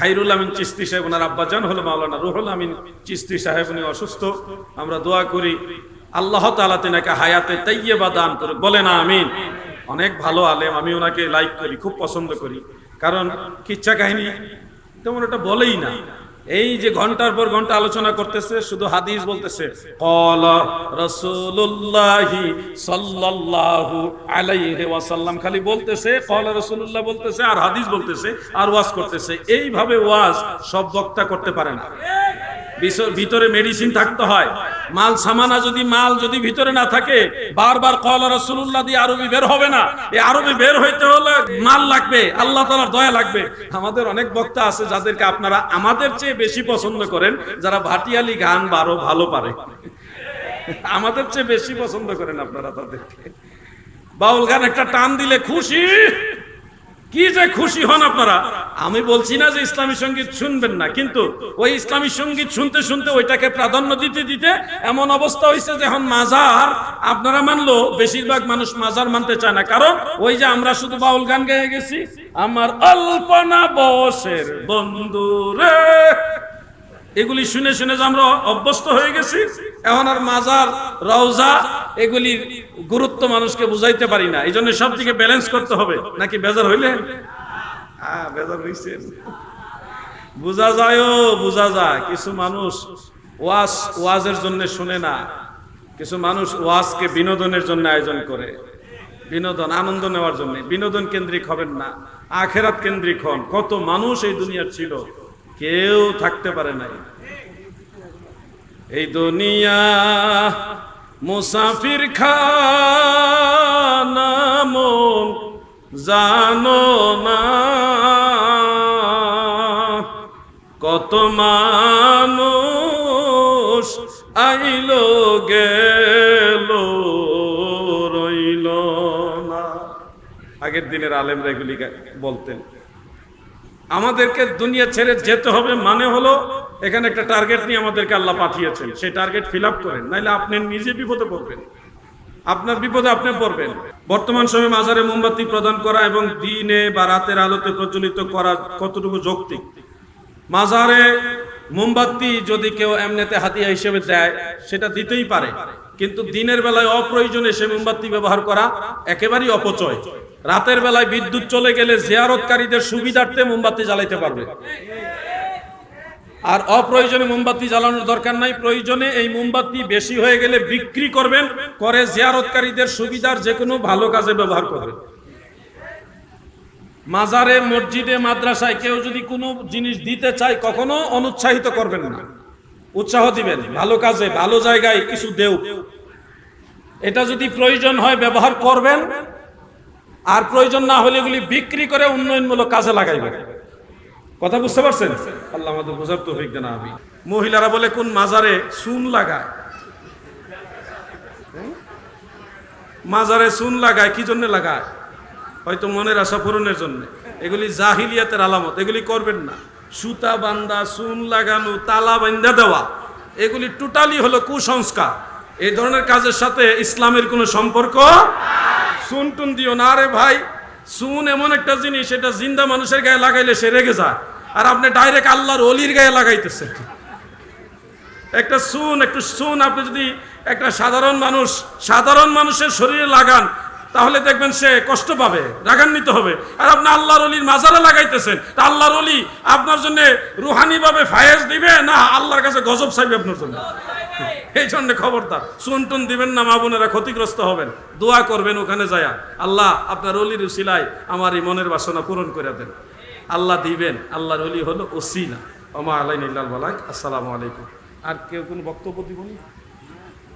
খাইরুল আমিন চিস্তি সাহেব, ওনার আব্বাজান হলো মাওলানা রুহুল আমিন চিস্তি সাহেব, উনি অসুস্থ। আমরা দোয়া করি, আল্লাহ তালা তিনাকে হায়াতে তাইয়্যিবা দান করে না আমিন। অনেক ভালো আলেম, আমি ওনাকে লাইক করি, খুব পছন্দ করি। কারণ কিচ্ছা কাহিনী তেমন ওটা বলেই না। এই যে ঘণ্টার পর ঘণ্টা আলোচনা করতেছে, শুধু হাদিস বলতেছে, কলা রসুল্লাহি সাল্লাল্লাহু আলাইহি ওয়াসাল্লাম। খালি বলতেছে, কলা রসুল্লাহ বলতেছে আর হাদিস বলতেছে আর ওয়াজ করতেছে। এইভাবে ওয়াজ সব বক্তা করতে পারে না। ভিতরে মেডিসিন থাকতে হয়। মাল সামানা যদি মাল যদি ভিতরে না থাকে, বারবার কলা রসুল্লাহ দিয়ে আরবি বের হবে না। এই আরবি বের হইতে হলে মাল লাগবে, আল্লাহ তালার দয়া লাগবে। আমাদের অনেক বক্তা আছে যাদেরকে আপনারা আমাদের চেয়ে বেশি পছন্দ করেন, যারা ভাটিয়ালি গান বারো ভালো পারে। আমাদের চেয়ে বেশি পছন্দ করেন আপনারা তাদেরকে। বাউল গান একটা টান দিলে খুশি। কি যে খুশি হন আপনারা? আমি বলছি না যে ইসলামী সংগীত শুনবেন না, কিন্তু ওই ইসলামী সংগীত শুনতে শুনতে ওইটাকে প্রাধান্য দিতে দিতে এমন অবস্থা হয়েছে যে এখন মাজার, আপনারা মানলো, বেশিরভাগ মানুষ মাজার মানতে চায় না। কারণ ওই যে আমরা শুধু বাউল গান গেয়ে গেছি, আমার অল্পনা বসের বন্ধু রে এগুলি শুনে শুনে যে আমরা অভ্যস্ত হয়ে গেছি এখন আর মাজার, রওজা এগুলির গুরুত্ব মানুষকে বুঝাইতে পারি না। এই জন্য সব দিকে ব্যালেন্স করতে হবে। নাকি বেজার হইলে? হ্যাঁ বেজার হইছে। বুঝা যায়ও বুঝা যায়। কিছু মানুষ ওয়াজ, ওয়াজের জন্য শুনে না। কিছু মানুষ ওয়াজকে বিনোদনের জন্য আয়োজন করে। বিনোদন, আনন্দ নেওয়ার জন্য। বিনোদন কেন্দ্রিক হবেন না। আখেরাত কেন্দ্রিক হন। কত মানুষ এই দুনিয়ার ছিল। কেউ থাকতে পারে নাই। এই দুনিয়া মুসাফির খানা মন জানো না। কত মানুষ আইল, গেল, রইল না। আগের দিনের আলেমরা এগুলি বলতেন। আমাদেরকে দুনিয়া ছেড়ে যেতে হবে মানে হলো এখানে একটা টার্গেট নিয়ে আমাদেরকে আল্লাহ পাঠিয়েছেন। সেই টার্গেট ফিল আপ করেন। নাহলে আপনি নিজে বিপদে পড়বেন। আপনার বিপদে আপনি পড়বেন। বর্তমান সময়ে মাজারে মোমবাতি প্রদান করা এবং দিনে বা রাতের আলোতে প্রচলিত করা কতটুকু যৌক্তিক? মাজারে মোমবাতি যদি কেউ এমনিতে হাতিয়া হিসেবে দেয়, সেটা দিতেই পারে। কিন্তু দিনের বেলায় অপ্রয়োজনে সে মোমবাতি ব্যবহার করা একেবারেই অপচয়। রাতের বেলায় বিদ্যুৎ চলে গেলে জিয়ারতকারীদের সুবিধার্থে মোমবাতি জ্বালাইতে পারবে। আর অপ্রয়োজনে মোমবাতি জ্বালানোর দরকার নাই। প্রয়োজনে এই মোমবাতি বেশি হয়ে গেলে বিক্রি করবেন, করে জিয়ারতকারীদের সুবিধার যে কোনো ভালো কাজে ব্যবহার করবেন। মাজারে, মসজিদে, মাদ্রাসায় কেউ যদি কোনো জিনিস দিতে চায়, কখনো অনুৎসাহিত করবেন না। উৎসাহ দিবেন। ভালো কাজে, ভালো জায়গায় কিছু দেও। এটা যদি প্রয়োজন হয় ব্যবহার করবেন, আর প্রয়োজন না হলে এগুলি বিক্রি করে উন্নয়নমূলক কাজে লাগাইবেন। কথা বুঝতে পারছেন? আল্লাহ আমাদের বোঝার তো দেন আমি মহিলারা বলে, কোন মাজারে চুন লাগায়? মাজারে চুন লাগায়, কি জন্য লাগায়? হয়তো মনের আশা পূরণের জন্য। এগুলি জাহিলিয়াতের আলামত, এগুলি করবেন না। সুতা বান্দা, চুন লাগানো, তালা বান্দা দেওয়া, এগুলি টোটালি হলো কুসংস্কার। এই ধরনের কাজের সাথে ইসলামের কোনো সম্পর্ক চুন টুন দিও না রে ভাই। চুন এমন একটা জিনিস, এটা জিন্দা মানুষের গায়ে লাগাইলে সে রেগে যায়। আর আপনি ডাইরেক্ট আল্লাহর অলির গায়ে লাগাইতেছেন। একটা সুন একটু সুন আপনি যদি একটা সাধারণ মানুষ, সাধারণ মানুষের শরীরে লাগান তাহলে দেখবেন সে কষ্ট পাবে, রাগান্বিত হবে। আর আপনি আল্লাহর অলির মাজারে লাগাইতেছেন, তা আল্লাহর অলি আপনার জন্য রুহানি ভাবে ফায়েজ দিবে, না আল্লাহর কাছে গজব চাইবে আপনার জন্য? এই জন্য খবরদার সুন টুন দিবেন না, মা বোনেরা ক্ষতিগ্রস্ত হবেন। দোয়া করবেন ওখানে যায়া। আল্লাহ আপনার অলির উসিলায় আমার এই মনের বাসনা পূরণ করে দেন। আল্লাহ দিবেন, আল্লাহর অলি হলো ওসিলা। ওমা আলাইন ইল্লাল বালাক আসসালামু আলাইকুম। আর কেউ কোনো বক্তব্য দিব না